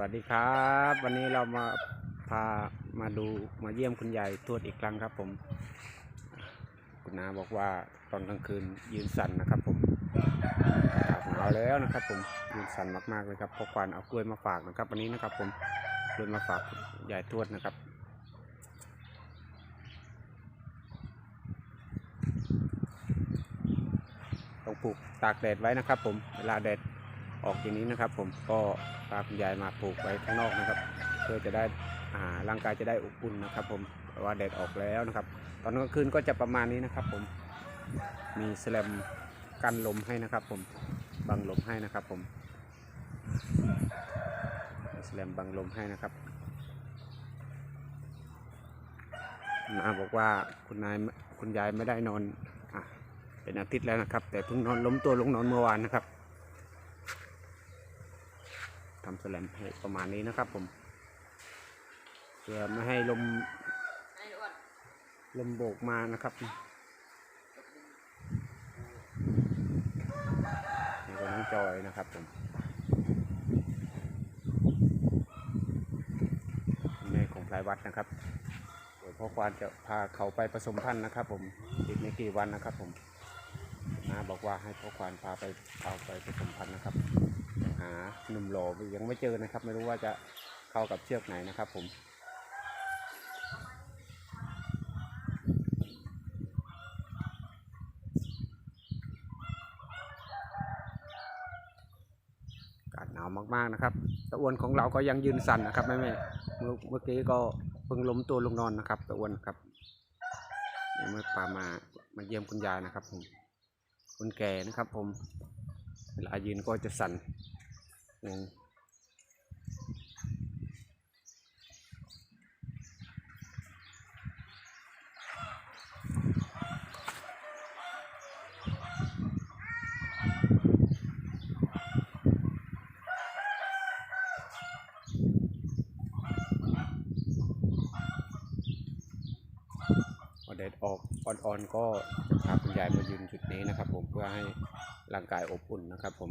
วัสดีครับ วันนี้เรามาพามาดูมาเยี่ยมคุณยายทวดอีกครั้งครับผม คุณนาบอกว่าตอนกลางคืนยืนสั่นนะครับผมอากาศหนาวแล้วนะครับ ผมยืนสั่นมากๆเลยครับพอควานเอากล้วยมาฝากนะครับ วันนี้นะครับ ผมกล้วยมาฝากยายทวดนะครับต้องปลูกตากแดดไว้นะครับ ผมเวลาแดด ออกอย่างนี้นะครับ ผมก็พาคุณยายมาปลูกไว้ข้างนอกนะครับ เพื่อจะได้อ่าร่างกายจะได้อบอุ่นนะครับ ผมเพราะว่าแดดออกแล้วนะครับ ตอนกลางคืนก็จะประมาณนี้นะครับ ผมมีแสลมกันลมให้นะครับ ผมบังลมให้นะครับ ผมแสลมบังลมให้นะครับนาบอกว่าคุณนายคุณยายไม่ได้นอนอเป็นอาทิตย์แล้วนะครับ แต่เพิ่งนอนล้มตัวลงนอนเมื่อวานนะครับ ทำแสลมให้ประมาณนี้นะครับผมเพื่อไม่ให้ลมลมโบกมานะครับนี่ก็น้องจอยนะครับผมแม่ของพลายวัดนะครับเดี๋ยวพ่อควานจะพาเขาไปผสมพันธุ์นะครับ ผมอีกไม่กี่วันนะครับ ผมนาบอกว่าให้พ่อควานพาไปเอาไปผสมพันธุ์นะครับ หาหนุ่มหล่อยังไม่เจอนะครับ ไม่รู้ว่าจะเข้ากับเชือกไหนนะครับผมอากาศหนาวมากๆนะครับตะอ้วนของเราก็ยังยืนสั่นนะครับแม่แม่เมื่อเมื่อกี้ก็เพิ่งล้มตัวลงนอนนะครับตะอ้วนครับนี่เมื่อปามามาเยี่ยมคุณยายนะครับผมคนแก่นะครับผมเวลายืนก็จะสั่น งงพอแดดออกอ่อนๆก็พาคุณยายมายืนจุดนี้นะครับ ผมเพื่อให้ร่างกายอบอุ่นนะครับผม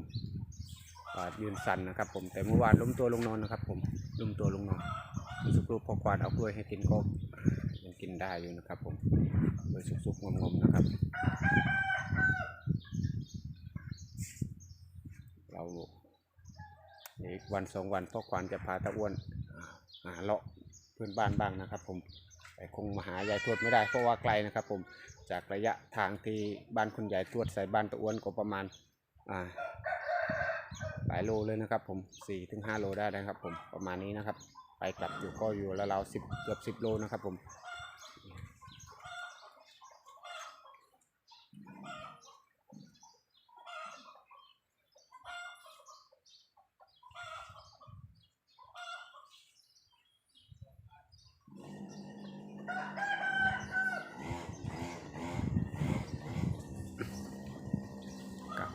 ยืนสั่นนะครับผมแต่เมื่อวานล้มตัวลงนอนนะครับ ผมล้มตัวลงนอนมีสุกรูปพอควานเอากล้วยให้กินก็ยังกินได้อยู่นะครับ ผมโดยสุกๆงมๆนะครับ เราอีกวันสองวันพ่อควานจะพาตะอ้วนหาเลาะเพื่อนบ้านบ้างนะครับ ผมแต่คงมาหายายทวดไม่ได้เพราะว่าไกลนะครับ ผมจากระยะทางที่บ้านคุณยายทวดใส่บ้านตะอ้วนก็ประมาณอ่า หลายโลเลยนะครับ ผมสี่ถึงห้าโลได้นะครับ ผมประมาณนี้นะครับ ไปกลับอยู่ก็อยู่ล้วเราสิบเกือบสิบโลนะครับ ผม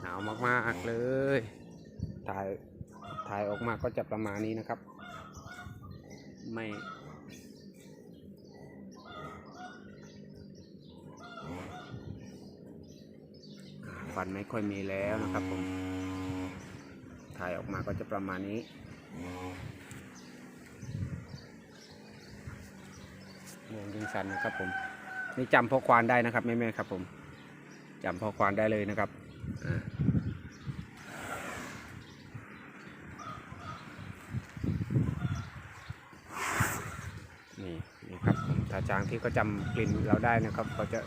หนาวมาก ๆ เลย ถ่ายถ่ายออกมาก็จะประมาณนี้นะครับ ไม่ฟันไม่ค่อยมีแล้วนะครับผม ถ่ายออกมาก็จะประมาณนี้มองยิงสันนะครับผม นี่จำพ่อควานได้นะครับแม่ๆครับผม จำพ่อควานได้เลยนะครับ อ่านี่นี่ ครับผมถ้าช้างที่เขาจำกลิ่นเราได้นะครับเขาจะ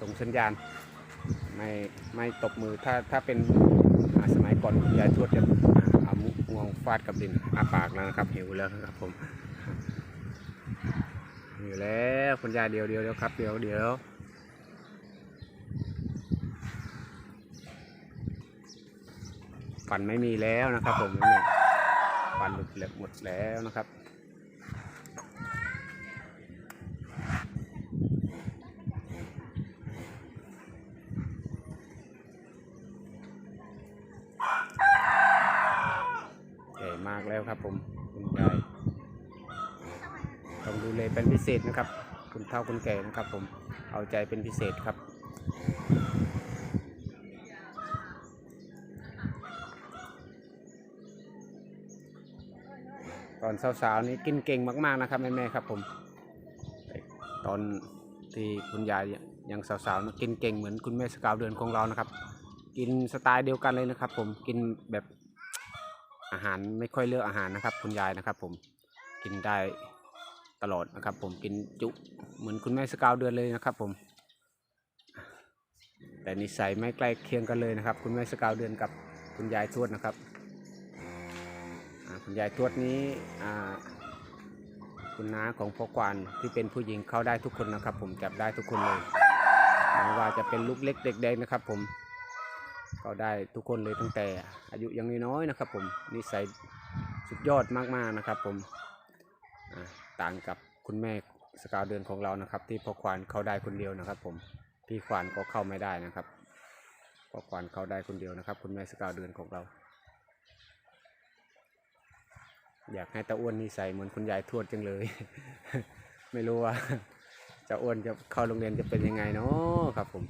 ส่งสัญญาณไม่ไม่ตบมือถ้าถ้าเป็นสมัยก่อนคุณยายทวดจะอ่าเอามุกงวงฟาดกับดินอาปากแล้วนะครับหิวแล้วครับผมหิวแล้วคุณยายเดียวเดียวเดียวครับเดียวเดียวฟันไม่มีแล้วนะครับผมเนี่ยฟันหลุดเหล็กหมดแล้วนะครับ ใหญ่มากแล้วครับผมคุณยายต้องดูแล เป็นพิเศษนะครับคุณเฒ่าคุณแก่นะครับ ผมเอาใจเป็นพิเศษครับตอนสาวๆนี่กินเก่งมากๆนะครับแม่ๆครับผมแต่ตอนที่คุณยายยังสาวๆนะกินเก่งเหมือนคุณแม่สกาวเดือนของเรานะครับ กินสไตล์เดียวกันเลยนะครับ ผมกินแบบอาหารไม่ค่อยเลือกอาหารนะครับ คุณยายนะครับ ผมกินได้ ตลอดนะครับ ผมกินจุเหมือนคุณแม่สกาวเดือนเลยนะครับ ผม แต่นิสัยไม่ใกล้เคียงกันเลยนะครับ คุณแม่สกาวเดือนกับคุณยายทวดนะครับคุณยายทวดนี้คุณน้าของพ่อกวานที่เป็นผู้หญิงเข้าได้ทุกคนนะครับ ผมจับได้ทุกคนเลยไม่ว่าจะเป็นลูกเล็กเด็กแดงนะครับ ผมเข้าได้ทุกคนเลยตั้งแต่อายุยังน้อยๆนะครับ ผมนิสัยสุดยอดมากๆนะครับ ผม ต่างกับคุณแม่สกาวเดือนของเรานะครับ ที่พ่อควานเข้าได้คนเดียวนะครับ ผมพี่ควานก็เข้าไม่ได้นะครับพ่อควานเข้าได้คนเดียวนะครับ คุณแม่สกาวเดือนของเรา อยากให้ตาอ้วนนิสัยเหมือนคุณยายทวดจังเลย ไม่รู้ว่าจะอ้วนจะเข้าโรงเรียนจะเป็นยังไงเนาะครับผม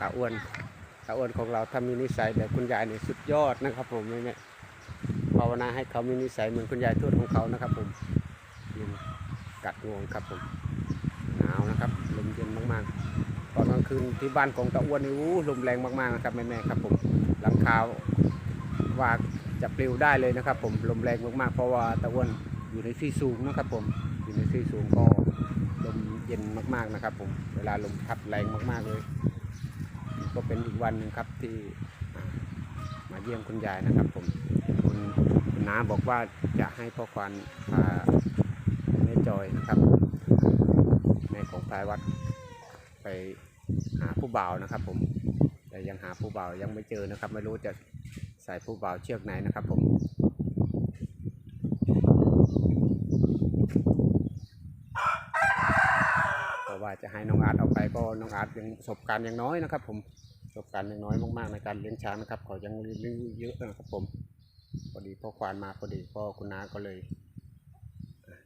ตาอ้วนตาอ้วนของเราถ้ามีนิสัยแบบคุณยายนี่สุดยอดนะครับ ผมแม่แม่ภาวนาให้เขามีนิสัยเหมือนคุณยายทวดของเขานะครับ ผมยืนกัดงวงครับผมหนาวนะครับลมเย็นมากๆ ตอนกลางคืนที่บ้านของตาอ้วนนี่อู้ลมแรงมากๆนะครับแม่แม่ครับผมหลังคาว่าจะปลิวได้เลยนะครับ ผมลมแรงมากๆเพราะว่าตาอ้วนอยู่ในที่สูงนะครับ ผมอยู่ในที่สูงก็ลมเย็นมากๆนะครับ ผมเวลาลมพัดแรงมากๆเลย ก็เป็นอีกวันหนึ่งครับที่มาเยี่ยมคุณยายนะครับผมคุณคุณน้าบอกว่าจะให้พ่อควานพาแม่จอยนะครับแม่ของพายวัดไปหาผู้บ่าวนะครับ ผมแต่ยังหาผู้บ่าวยังไม่เจอนะครับ ไม่รู้จะใส่ผู้บ่าวเชือกไหนนะครับ ผมเพราะ ว่าจะให้น้องอาร์ตเอาไปก็น้องอาร์ตยังประสบการณ์ยังน้อยนะครับ ผมประสบการณ์ยังน้อยมากๆในการเลี้ยงช้างนะครับเขายังเรียนรู้เยอะนะครับผมพอดีพ่อควานมาพอดีพ่อคุณน้าก็เลย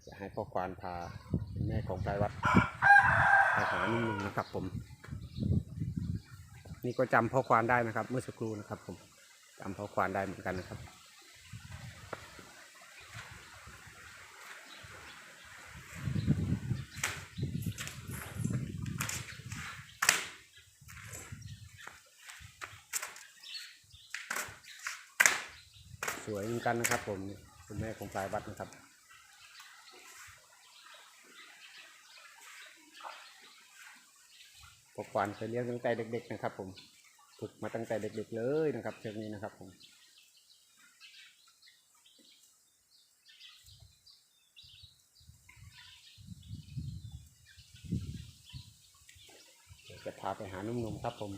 จะให้พ่อควานพาแม่ของพลายวัดไปหานุ่มๆนะครับผม นี่ก็จำพ่อควานได้นะครับ เมื่อสักครู่นะครับ ผมจำพ่อควานได้เหมือนกันนะครับ สวยเหมือนกันนะครับ ผมคุณแม่ของพลายวัดนะครับพวกควานเคยเลี้ยงตั้งแต่เด็ก ๆ นะครับ ผมฝึกมาตั้งแต่เด็ก ๆ เลยนะครับเชือกนี้นะครับ ผมจะพาไปหานุ่มๆครับผม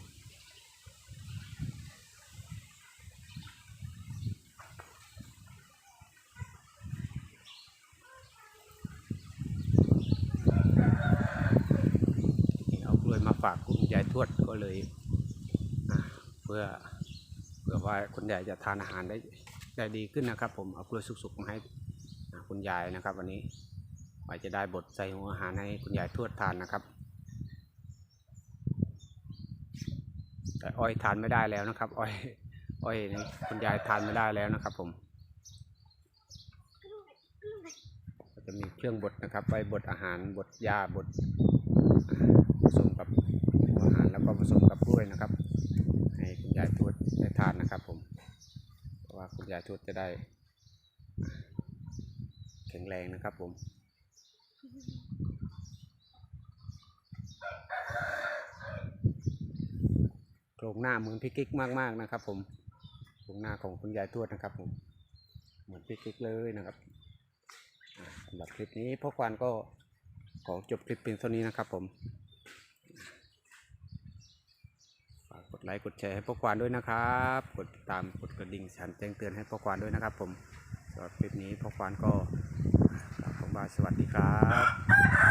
เอากล้วย มาฝากคุณยายทวดก็เลยเพื่อเพื่อว่าคุณยายจะทานอาหารได้ได้ดีขึ้นนะครับ ผมเอากล้วยสุกๆมาให้คุณยายนะครับ วันนี้ว่าจะได้บดใส่หัวอาหารให้คุณยายทวดทานนะครับ แต่อ้อยทานไม่ได้แล้วนะครับ อ้อยอ้อยนี่คุณยายทานไม่ได้แล้วนะครับ ผมจะมีเครื่องบดนะครับไว้บดอาหารบดยาบด สมกับอาหารแล้วก็ผสมกับกล้วยนะครับ ให้คุณยายทวดได้ทานนะครับ ผมเพราะว่าคุณยายทวดจะได้ แข็งแรงนะครับผมโครงหน้าเหมือนพี่กิ๊กมากๆนะครับ ผมโครงหน้าของคุณยายทวดนะครับ ผม เหมือนพี่กิ๊กเลยนะครับสำหรับคลิปนี้พ่อควานก็ขอจบคลิปเพียงเท่านี้นะครับผม ฝากก ดไลค์กดแชร์ให้พ่อควานด้วยนะครับ กดติดตามกดกระดิ่งสั่นแจ้งเตือนให้พ่อควานด้วยนะครับ ผมสำหรับคลิปนี้พ่อควานก็กล่าวคำว่าสวัสดีครับ